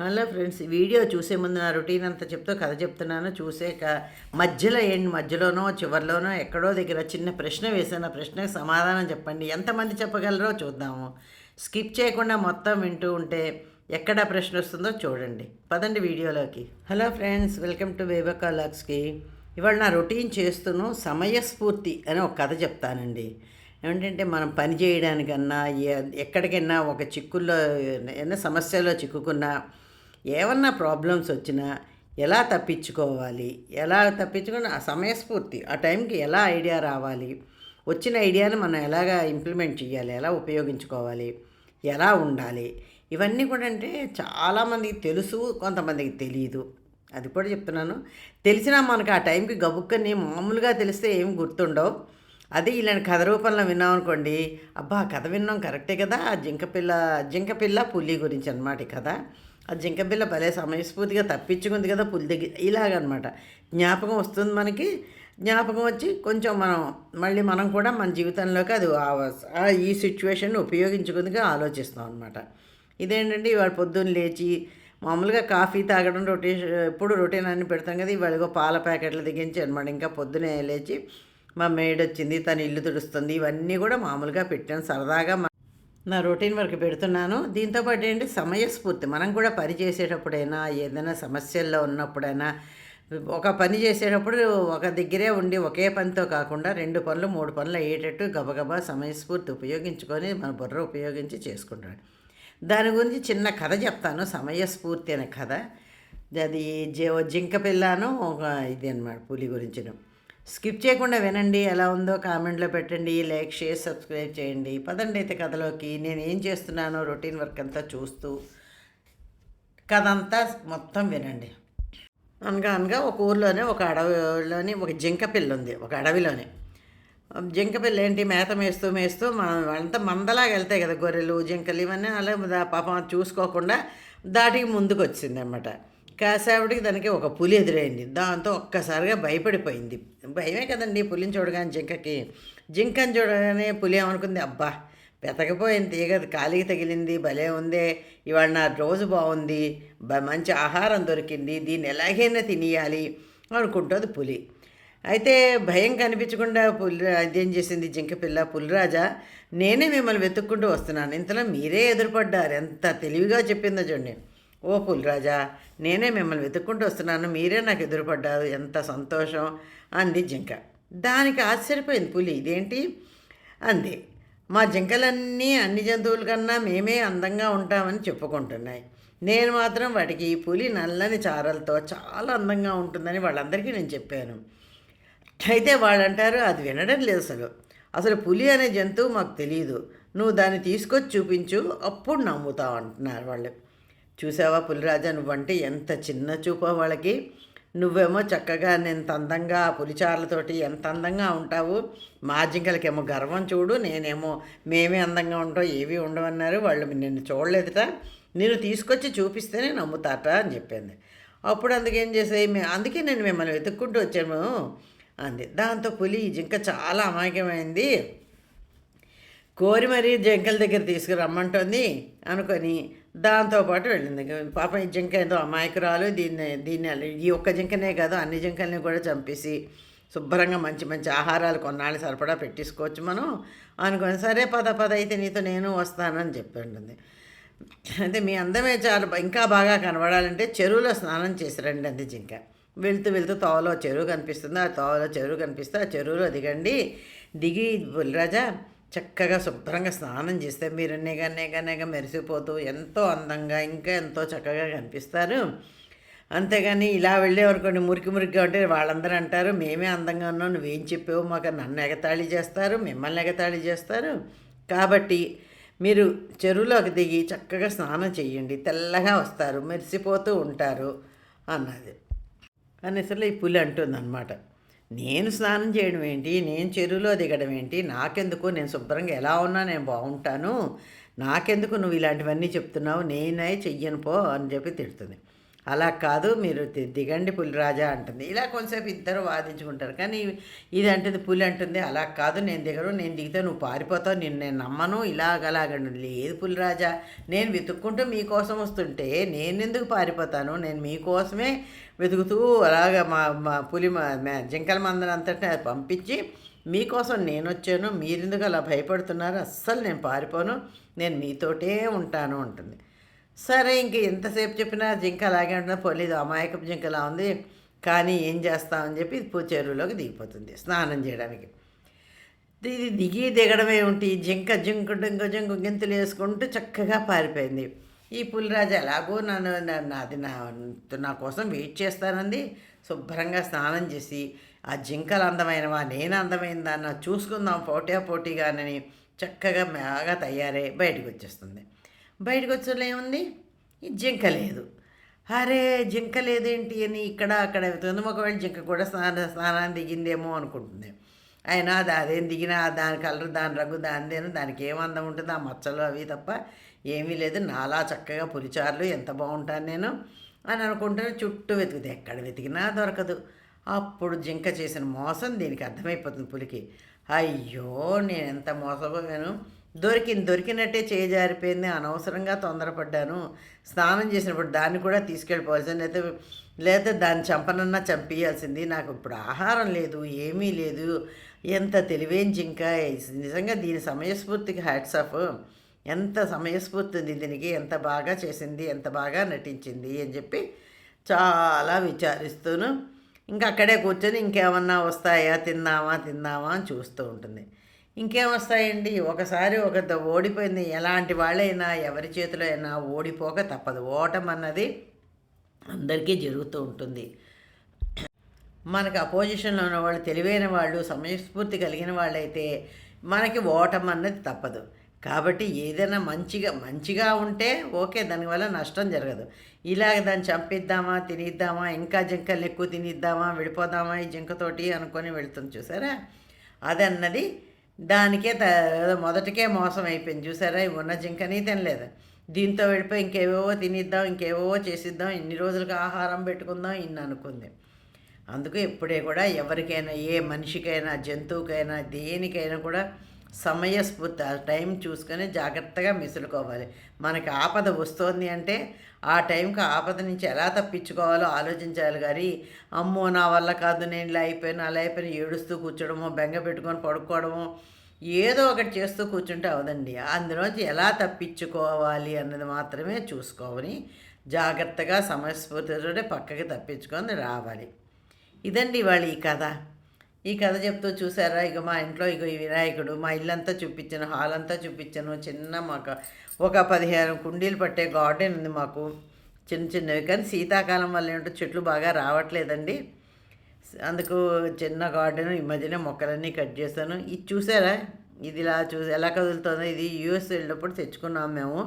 Hello friends video చూసే ముందు నా రొటీన్ అంతా చెప్తూ కథ చెప్తున్నాను. చూసే మధ్యలో ఏంటి మధ్యలోనో చివరిలోనో ఎక్కడో దగ్గర చిన్న ప్రశ్న వేసాను ఆ ప్రశ్నకు సమాధానం చెప్పండి. ఎంతమంది చెప్పగలరో చూద్దాము. స్కిప్ చేయకుండా మొత్తం వింటూ ఉంటే ఎక్కడ ప్రశ్న వస్తుందో చూడండి. పదండి వీడియోలోకి. హలో ఫ్రెండ్స్ వెల్కమ్ టు వేబకా లాక్స్కి ఇవాళ నా రొటీన్ చేస్తూను సమయస్ఫూర్తి అని ఒక కథ చెప్తానండి. ఏమిటంటే మనం పని చేయడానికన్నా ఎక్కడికైనా ఒక చిక్కుల్లో ఏదైనా సమస్యలో చిక్కుకున్నా ఏమన్నా ప్రాబ్లమ్స్ వచ్చినా ఎలా తప్పించుకోవాలి? ఎలా తప్పించుకుని ఆ సమయస్ఫూర్తి ఆ టైంకి ఎలా ఐడియా రావాలి? వచ్చిన ఐడియాని మనం ఎలాగా ఇంప్లిమెంట్ చేయాలి? ఎలా ఉపయోగించుకోవాలి? ఎలా ఉండాలి? ఇవన్నీ కూడా అంటే చాలామందికి తెలుసు కొంతమందికి తెలియదు అది కూడా చెప్తున్నాను. తెలిసినా మనకు ఆ టైంకి గబుక్కని మామూలుగా తెలిస్తే ఏం గుర్తుండవు. అది ఇలాంటి కథ రూపంలో విన్నాం అనుకోండి అబ్బా కథ విన్నాం కరెక్టే కదా? ఆ జింకపిల్ల జింకపిల్ల పులి గురించి అనమాట ఈ కథ. ఆ జింకపిల్ల భలే సమయస్ఫూర్తిగా తప్పించుకుంది కదా పులి దగ్గర. ఇలాగనమాట. జ్ఞాపకం వస్తుంది మనకి. జ్ఞాపకం వచ్చి కొంచెం మనం మళ్ళీ మనం కూడా మన జీవితంలోకి అది ఆ- ఈ సిచ్యువేషన్ ఉపయోగించుకుందిగా ఆలోచిస్తాం అనమాట ఇదేంటంటే ఇవాళ పొద్దున్న లేచి మామూలుగా కాఫీ తాగడం రొటీ ఎప్పుడు రొటీన్ అన్ని పెడతాం కదా ఇవాళ పాల ప్యాకెట్లు దిగించి అనమాట. ఇంకా పొద్దునే లేచి మా మేడ్ వచ్చింది తను ఇల్లు తుడుస్తుంది ఇవన్నీ కూడా మామూలుగా పెట్టాను సరదాగా మా- నా రొటీన్ వరకు పెడుతున్నాను. దీంతో పాటు ఏంటి? సమయస్ఫూర్తి. మనం కూడా పని చేసేటప్పుడైనా ఏదైనా సమస్యల్లో ఉన్నప్పుడైనా ఒక పని చేసేటప్పుడు ఒక దగ్గరే ఉండి ఒకే పనితో కాకుండా రెండు పనులు మూడు పనులు అయ్యేటట్టు గబగబా సమయస్ఫూర్తి ఉపయోగించుకొని మన బుర్ర ఉపయోగించి చేసుకుంటాడు. దాని గురించి చిన్న కథ చెప్తాను. సమయస్ఫూర్తి అనే కథ. అది జింక పిల్లను ఒక ఇది అనమాట పులి గురించిన స్కిప్ చేయకుండా వినండి ఎలా ఉందో కామెంట్లో పెట్టండి లైక్ షేర్ సబ్స్క్రైబ్ చేయండి. పదండి అయితే కథలోకి. నేను ఏం చేస్తున్నానో రొటీన్ వర్క్ అంతా చూస్తూ కథ అంతా మొత్తం వినండి. అనగా అనగా ఒక ఊర్లోనే ఒక అడవిలోని ఒక జింక పిల్ల ఉంది ఒక అడవిలోనే. జింక పిల్ల ఏంటి మేత మేస్తూ మేస్తూ మన అంతా మందలాగా వెళ్తాయి కదా గొర్రెలు జింకలు ఇవన్నీ అలా పాపం చూసుకోకుండా దాటికి ముందుకు వచ్చింది అనమాట కాసేపటికి దానికి ఒక పులి ఎదురైంది. దాంతో ఒక్కసారిగా భయపడిపోయింది. భయమే కదండి పులిని చూడగానే జింకకి. జింకని చూడగానే పులి ఏమనుకుంది అబ్బా పెతకపోయింది తీగ కాలికి తగిలింది భలే ఉందే. ఇవాళ నా రోజు బాగుంది. మంచి ఆహారం దొరికింది. దీన్ని ఎలాగైనా తినేయాలి అనుకుంటుంది పులి. అయితే భయం కనిపించకుండా పులి అధ్యయనం చేసింది జింక పిల్ల పులిరాజా నేనే మిమ్మల్ని వెతుక్కుంటూ వస్తున్నాను. ఇంతలో మీరే ఎదురుపడ్డారు. ఎంత తెలివిగా చెప్పిందో చూడండి. ఓ పులిరాజా నేనే మిమ్మల్ని వెతుక్కుంటూ వస్తున్నాను. మీరే నాకు ఎదురుపడ్డారు. ఎంత సంతోషం! అంది జింక. దానికి ఆశ్చర్యపోయింది పులి. ఇదేంటి? అంది. మా జింకలన్నీ అన్ని జంతువుల కన్నా మేమే అందంగా ఉంటామని చెప్పుకుంటున్నాయి. నేను మాత్రం వాటికి ఈ పులి నల్లని చారలతో చాలా అందంగా ఉంటుందని వాళ్ళందరికీ నేను చెప్పాను. అయితే వాళ్ళు అంటారు అది వినడం లేదు అసలు. అసలు పులి అనే జంతువు మాకు తెలియదు నువ్వు దాన్ని తీసుకొచ్చి చూపించు అప్పుడు నమ్ముతావు అంటున్నారు వాళ్ళు. చూసావా పులిరాజా నువ్వంటే ఎంత చిన్న చూపో వాళ్ళకి. నువ్వేమో చక్కగా నేను అందంగా పులిచారులతోటి ఎంత అందంగా ఉంటావు. మా జింకలకేమో గర్వం చూడు నేనేమో మేమే అందంగా ఉంటాం ఏవి ఉండవన్నారు. వాళ్ళు నిన్ను చూడలేదుట. నేను తీసుకొచ్చి చూపిస్తేనే నమ్ముతాట అని చెప్పింది. అప్పుడు అందుకేం చేసాయి? మే అందుకే నేను మిమ్మల్ని వెతుక్కుంటూ వచ్చాము అంది. దాంతో పులి ఈ జింక చాలా అమాయకమైంది. కోరి మరీ జింకల దగ్గర తీసుకురమ్మంటుంది అనుకొని దాంతోపాటు వెళ్ళింది. పాపం ఈ జింక ఏదో అమాయకురాలు దీన్ని దీన్ని ఈ ఒక్క జింకనే కాదు అన్ని జింకల్ని కూడా చంపేసి శుభ్రంగా మంచి మంచి ఆహారాలు కొన్నాళ్ళు సరిపడా పెట్టేసుకోవచ్చు మనం అనుకుని సరే పద పద అయితే నీతో నేను వస్తానని చెప్పింటుంది అయితే మీ అందమే చాలా ఇంకా బాగా కనబడాలంటే చెరువులో స్నానం చేసి రండి అంది జింక. వెళ్తూ వెళ్తూ తోవలో చెరువు కనిపిస్తుంది. ఆ తోవలో చెరువు కనిపిస్తే ఆ చెరువులో దిగండి. దిగి బుల్రాజా చక్కగా శుభ్రంగా స్నానం చేస్తే మీరు నెగ నెగ నెగ మెరిసిపోతూ ఎంతో అందంగా ఇంకా ఎంతో చక్కగా కనిపిస్తారు. అంతేగాని ఇలా వెళ్ళేవనుకోండి మురికి మురికిగా ఉంటే వాళ్ళందరూ అంటారు మేమే అందంగా ఉన్నాం నువ్వేం చెప్పావు మాకు నన్ను ఎగతాళి చేస్తారు మిమ్మల్ని ఎగతాళి చేస్తారు. కాబట్టి మీరు చెరువులోకి దిగి చక్కగా స్నానం చేయండి తెల్లగా వస్తారు మెరిసిపోతూ ఉంటారు అన్నది. అనేసరి ఈ పులి అంటుందన్నమాట. నేను స్నానం చేయడం ఏంటి? నేను చెరువులో దిగడం ఏంటి? నాకెందుకు? నేను శుభ్రంగా ఎలా ఉన్నా నేను బాగుంటాను. నాకెందుకు నువ్వు ఇలాంటివన్నీ చెప్తున్నావు? నేనే చెయ్యను పో అని చెప్పి తిడుతుంది. అలా కాదు మీరు దిగండి పులిరాజా అంటుంది. ఇలా కొంతసేపు ఇద్దరు వాదించుకుంటారు. కానీ ఇది అంటుంది పులి అంటుంది అలా కాదు నేను దిగను నేను దిగితే నువ్వు పారిపోతావు నేను నేను నమ్మను ఇలాగలాగండి లేదు పులిరాజా నేను వెతుక్కుంటూ మీకోసం వస్తుంటే నేను ఎందుకు పారిపోతాను? నేను మీకోసమే వెతుకుతూ అలాగ మా మా పులి మా జింకల మందనంతటా పంపించి మీకోసం నేను వచ్చాను మీరెందుకు అలా భయపడుతున్నారు? అస్సలు నేను పారిపోను నేను మీతోటే ఉంటాను అంటుంది. సరే ఇంక ఎంతసేపు చెప్పినా జింక అలాగే ఉంటుంది? పోలేదు అమాయకపు జింకలా ఉంది. కానీ ఏం చేస్తామని చెప్పి పూ చెరువులోకి దిగిపోతుంది స్నానం చేయడానికి. ఇది దిగి దిగడమే ఉంటే జింక జింక జింక జింక గింతులు వేసుకుంటూ చక్కగా పారిపోయింది. ఈ పులిరాజు ఎలాగో నన్ను నా- నాది నా నా కోసం వెయిట్ చేస్తానంది. శుభ్రంగా స్నానం చేసి ఆ జింకలు అందమైనవా? నేను అందమైందా? చూసుకుందాం పోటీ పోటీగానని చక్కగా బాగా తయారై బయటకు వచ్చేస్తుంది. బయటకు వచ్చేలో ఏముంది జింక లేదు. అరే జింక లేదేంటి అని ఇక్కడ అక్కడ వెతుకుందాం ఒకవేళ జింక కూడా స్నాన స్నానాన్ని దిగిందేమో అనుకుంటుంది. అయినా అది అదేం దిగినా దాని కలర్ దాని రంగు దానిదేను దానికి ఏం అందం ఉంటుంది ఆ మచ్చలు అవి తప్ప ఏమీ లేదు. నాలా చక్కగా పులిచారులు ఎంత బాగుంటాను నేను అని అనుకుంటాను చుట్టూ వెతుకుతే ఎక్కడ వెతికినా దొరకదు. అప్పుడు జింక చేసిన మోసం దీనికి అర్థమైపోతుంది పులికి. అయ్యో నేను ఎంత మోసపోయాను? దొరికింది దొరికినట్టే చేజారిపోయింది అనవసరంగా తొందరపడ్డాను. స్నానం చేసినప్పుడు దాన్ని కూడా తీసుకెళ్ళిపోవాల్సింది. అయితే లేదా దాన్ని చంపనన్నా చంపేయాల్సింది నాకు ఇప్పుడు ఆహారం లేదు ఏమీ లేదు. ఎంత తెలివేం జింక. నిజంగా దీని సమయస్ఫూర్తికి హ్యాట్స్ ఆఫ్. ఎంత సమయస్ఫూర్తి ఉంది దీనికి. ఎంత బాగా చేసింది ఎంత బాగా నటించింది అని చెప్పి చాలా విచారిస్తూను. ఇంకా అక్కడే కూర్చొని ఇంకేమన్నా వస్తాయా? తిందామా తిందామా అని చూస్తూ ఉంటుంది. ఇంకేం వస్తాయండి? ఒకసారి ఒక ద- ఓడిపోయింది. ఎలాంటి వాళ్ళైనా ఎవరి చేతిలో అయినా ఓడిపోక తప్పదు. ఓటం అన్నది అందరికీ జరుగుతూ ఉంటుంది. మనకు అపోజిషన్లో ఉన్న వాళ్ళు తెలివైన వాళ్ళు సమయస్ఫూర్తి కలిగిన వాళ్ళైతే మనకి ఓటం అన్నది తప్పదు. కాబట్టి ఏదైనా మంచిగా మంచిగా ఉంటే ఓకే దానివల్ల నష్టం జరగదు. ఇలాగ దాన్ని చంపిద్దామా తినిద్దామా ఇంకా జింకల్ని ఎక్కువ తినిద్దామా విడిపోదామా ఈ జింకతోటి అనుకొని వెళుతుంది చూసారా? అదన్నది దానికే త మొదటికే మోసం అయిపోయింది. చూసారా? ఉన్న జింకని తినలేదు. దీంతో వెళ్ళిపోయి ఇంకేవేవో తినిద్దాం ఇంకేవేవో చేసిద్దాం ఇన్ని రోజులకు ఆహారం పెట్టుకుందాం ఇన్ని అనుకుంది. అందుకు ఎప్పుడే కూడా ఎవరికైనా ఏ మనిషికైనా జంతువుకైనా దేనికైనా కూడా సమయస్ఫూర్తి టైం చూసుకొని జాగ్రత్తగా మిసులుకోవాలి. మనకి ఆపద వస్తోంది అంటే ఆ టైంకి ఆపద నుంచి ఎలా తప్పించుకోవాలో ఆలోచించాలి కానీ అమ్మో నా వల్ల కాదు నేను ఇలా అయిపోయాను అలా అయిపోయిన ఏడుస్తూ కూర్చోడము బెంగ పెట్టుకొని పడుకోవడము ఏదో ఒకటి చేస్తూ కూర్చుంటే అవదండి. అందులోంచి ఎలా తప్పించుకోవాలి అన్నది మాత్రమే చూసుకోవని జాగ్రత్తగా సమయస్ఫూర్తితో పక్కకి తప్పించుకొని రావాలి. ఇదండి ఇవాళ ఈ కథ. ఈ కథ చెప్తూ చూసారా? ఇక మా ఇంట్లో ఇక ఈ వినాయకుడు మా ఇల్లంతా చూపించాను హాల్ అంతా చూపించాను. చిన్న మాకు ఒక పదిహేను కుండీలు పట్టే గార్డెన్ ఉంది మాకు. చిన్న చిన్నవి. కానీ శీతాకాలం వల్ల ఏంటో చెట్లు బాగా రావట్లేదండి. అందుకు చిన్న గార్డెన్ ఈ మధ్యనే మొక్కలన్నీ కట్ చేశాను. ఇది చూసారా? ఇది ఇలా చూసి ఎలా కదులుతుందో. ఇది యూఎస్ వెళ్ళినప్పుడు తెచ్చుకున్నాం మేము.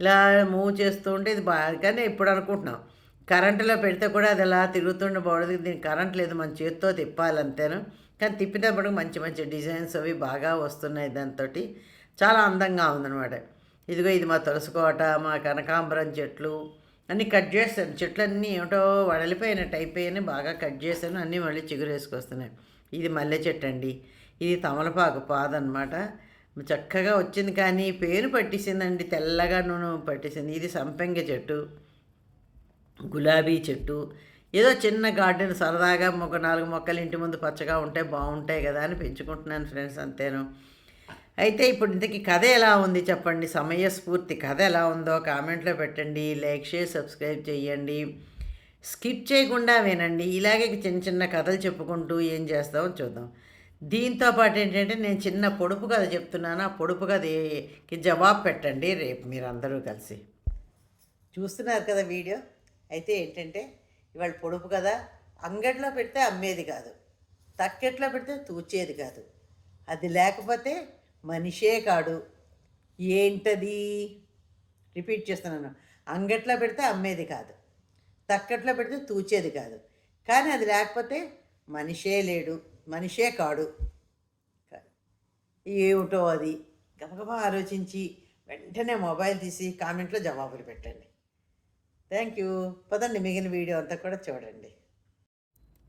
ఇలా మూవ్ చేస్తూ ఉంటే ఇది బాగా కానీ ఇప్పుడు అనుకుంటున్నాం. కరెంటులో పెడితే కూడా అది అలా తిరుగుతుండే దీనికి కరెంట్ లేదు మన చేతితో తిప్పాలంతేను. కానీ తిప్పినప్పుడు మంచి మంచి డిజైన్స్ అవి బాగా వస్తున్నాయి దాంతో చాలా అందంగా ఉందన్నమాట. ఇదిగో ఇది మా తులసికోట మా కనకాంబరం చెట్లు అన్నీ కట్ చేస్తాను చెట్లు అన్నీ ఏమిటో వడలిపోయినట్టు అయిపోయాయి బాగా కట్ చేశాను. అన్నీ మళ్ళీ చిగురేసుకొస్తున్నాయి ఇది మల్లె చెట్టు అండి. ఇది తమలపాకు పాదనమాట చక్కగా వచ్చింది కానీ పేరు పట్టేసిందండి తెల్లగా నూనె పట్టేసింది. ఇది సంపెంగ చెట్టు. గులాబీ చెట్టు ఏదో చిన్న గార్డెన్ సరదాగా ఒక నాలుగు మొక్కలు ఇంటి ముందు పచ్చగా ఉంటే బాగుంటాయి కదా అని పెంచుకుంటున్నాను ఫ్రెండ్స్ అంతేను. అయితే ఇప్పుడు ఇంతకీ కథ ఎలా ఉంది చెప్పండి? సమయస్ఫూర్తి కథ ఎలా ఉందో కామెంట్లో పెట్టండి లైక్ షేర్ సబ్స్క్రైబ్ చేయండి స్కిప్ చేయకుండా వినండి. ఇలాగే చిన్న చిన్న కథలు చెప్పుకుంటూ ఏం చేస్తామో చూద్దాం. దీంతో పాటు ఏంటంటే నేను చిన్న పొడుపు కథ చెప్తున్నాను. ఆ పొడుపు కథకి జవాబు పెట్టండి రేపు మీరు అందరూ కలిసి. చూస్తున్నారు కదా వీడియో? అయితే ఏంటంటే ఇవాళ పొడుపు కదా అంగట్లో పెడితే అమ్మేది కాదు. తక్కెట్లో పెడితే తూచేది కాదు. అది లేకపోతే మనిషే కాడు. ఏంటది? రిపీట్ చేస్తున్నాను. అంగట్లో పెడితే అమ్మేది కాదు. తక్కట్లో పెడితే తూచేది కాదు. కానీ అది లేకపోతే మనిషే లేడు మనిషే కాడు. ఏమిటో అది? గబగబా ఆలోచించి వెంటనే మొబైల్ తీసి కామెంట్లో జవాబులు పెట్టండి. థ్యాంక్ యూ పదండి మిగిలిన వీడియో అంతా కూడా చూడండి.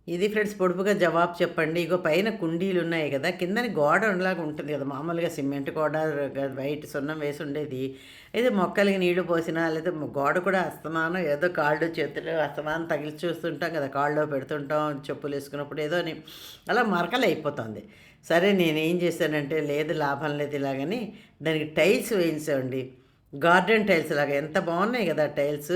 ఇది ఫ్రెండ్స్ పొడుపుగా జవాబు చెప్పండి. ఇగో పైన కుండీలు ఉన్నాయి కదా కిందని గోడ ఉండలాగా ఉంటుంది కదా మామూలుగా సిమెంట్ గోడ వైట్ సున్నం వేసి ఉండేది. అయితే మొక్కలకి నీళ్ళు పోసినా లేదా గోడ కూడా అస్తమానం ఏదో కాళ్ళు చేతులు అస్తమానం తగిలి చూస్తుంటాం కదా కాళ్ళలో పెడుతుంటాం చెప్పులు వేసుకున్నప్పుడు ఏదో అని అలా మరకలు అయిపోతుంది. సరే నేనేం చేశానంటే లేదు లాభం లేదు ఇలాగని దానికి టైల్స్ వేయించండి. గార్డెన్ టైల్స్ లాగా ఎంత బాగున్నాయి కదా టైల్స్.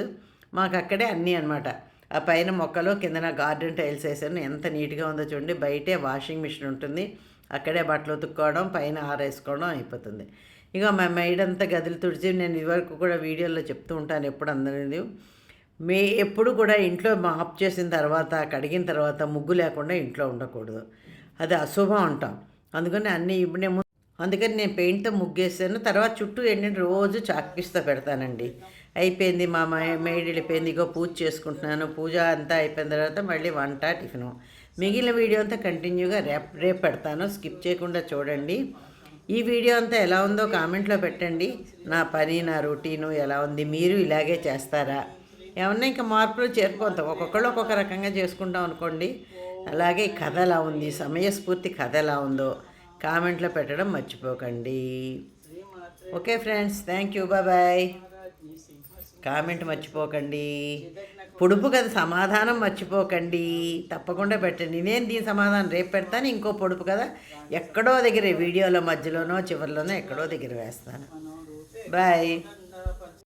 మాకు అక్కడే అన్నీ అనమాట ఆ పైన మొక్కలు కిందన గార్డెన్ టైల్స్ వేసాను ఎంత నీట్గా ఉందో చూడండి. బయటే వాషింగ్ మిషన్ ఉంటుంది. అక్కడే బట్టలు ఉతుక్కోవడం పైన ఆరేసుకోవడం అయిపోతుంది. ఇక మా మెయిడ్ అంతా గదులు తుడిచి నేను ఇదివరకు కూడా వీడియోలో చెప్తూ ఉంటాను ఎప్పుడు అందరిది మే ఎప్పుడు కూడా ఇంట్లో మాప్ చేసిన తర్వాత కడిగిన తర్వాత ముగ్గు లేకుండా ఇంట్లో ఉండకూడదు. అది అశుభం అంటాం. అందుకని అన్నీ ఇప్పుడు నేను అందుకని నేను పెయింట్తో ముగ్గేసాను. తర్వాత చుట్టూ ఏంటంటే రోజు చాక్పీస్తో పెడతానండి. అయిపోయింది మా మై- మెయిడ్ వెళ్ళిపోయింది. ఇగో పూజ చేసుకుంటున్నాను. పూజ అంతా అయిపోయిన తర్వాత మళ్ళీ వంట టిఫిను. మిగిలిన వీడియో అంతా కంటిన్యూగా రేపు రేపు పెడతాను. స్కిప్ చేయకుండా చూడండి. ఈ వీడియో అంతా ఎలా ఉందో కామెంట్లో పెట్టండి. నా పని నా రొటీను ఎలా ఉంది? మీరు ఇలాగే చేస్తారా? ఏమన్నా ఇంకా మార్పులు చేరుకుంటాం ఒక్కొక్కళ్ళు ఒక్కొక్క రకంగా చేసుకుంటాం అనుకోండి. అలాగే కథ ఎలా ఉంది? సమయస్ఫూర్తి కథ ఎలా ఉందో కామెంట్లో పెట్టడం మర్చిపోకండి. Okay friends. Thank you. Bye. Comment మర్చిపోకండి. పొడుపు కథ సమాధానం మర్చిపోకండి. తప్పకుండా పెట్టండి. నేను దీని సమాధానం రేపు పెడతాను. ఇంకో పొడుపు కదా ఎక్కడో దగ్గర వీడియోలో మధ్యలోనో చివరిలోనో ఎక్కడో దగ్గర వేస్తాను. బాయ్.